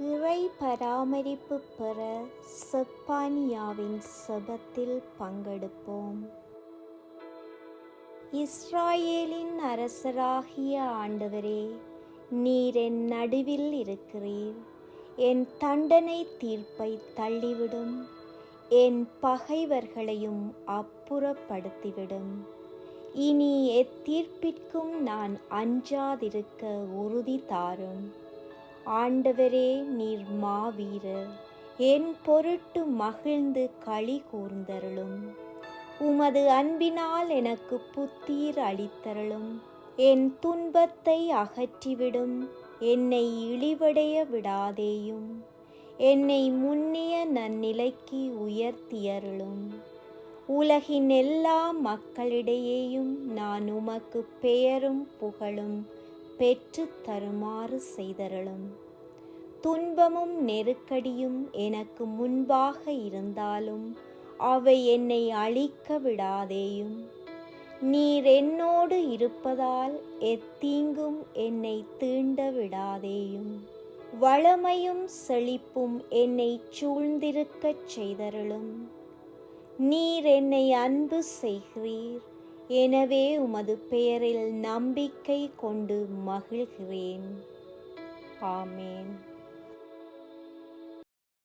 இறை பராமரிப்பு பெற செப்பானியாவின் செபத்தில் பங்கெடுப்போம். இஸ்ராயேலின் அரசராகிய ஆண்டவரே நீர் என் நடுவில் இருக்கிறீர். என் தண்டனை தீர்ப்பை தள்ளிவிடும். என் பகைவர்களையும் அப்புறப்படுத்திவிடும். இனி எத்தீர்ப்பிற்கும் நான் அஞ்சாதிருக்க உறுதி தாரும். ஆண்டவரே நீர் மாவீரர். என் பொருட்டு மகிழ்ந்து களி கூர்ந்தருளும். உமது அன்பினால் எனக்கு புத்தீர் அளித்தருளும். என் துன்பத்தை அகற்றிவிடும். என்னை இழிவடைய விடாதேயும். என்னை முன்னிய நன்னிலைக்கு உயர்த்தியருளும். உலகின் எல்லா மக்களிடையேயும் நான் உமக்கு பெயரும் புகழும். பெற்று தருமாறு செய்தருளும். துன்பமும் நெருக்கடியும் எனக்கு முன்பாக இருந்தாலும் அவை என்னை அழிக்க விடாதேயும். நீர் என்னோடு இருப்பதால் எத்தீங்கும் என்னை தீண்ட விடாதேயும். வளமையும் செழிப்பும் என்னை சூழ்ந்திருக்கச் செய்தருளும். நீர் என்னை அன்பு செய்கிறீர். எனவே உமது பெயரில் நம்பிக்கை கொண்டு மகிழ்கிறேன். ஆமேன்.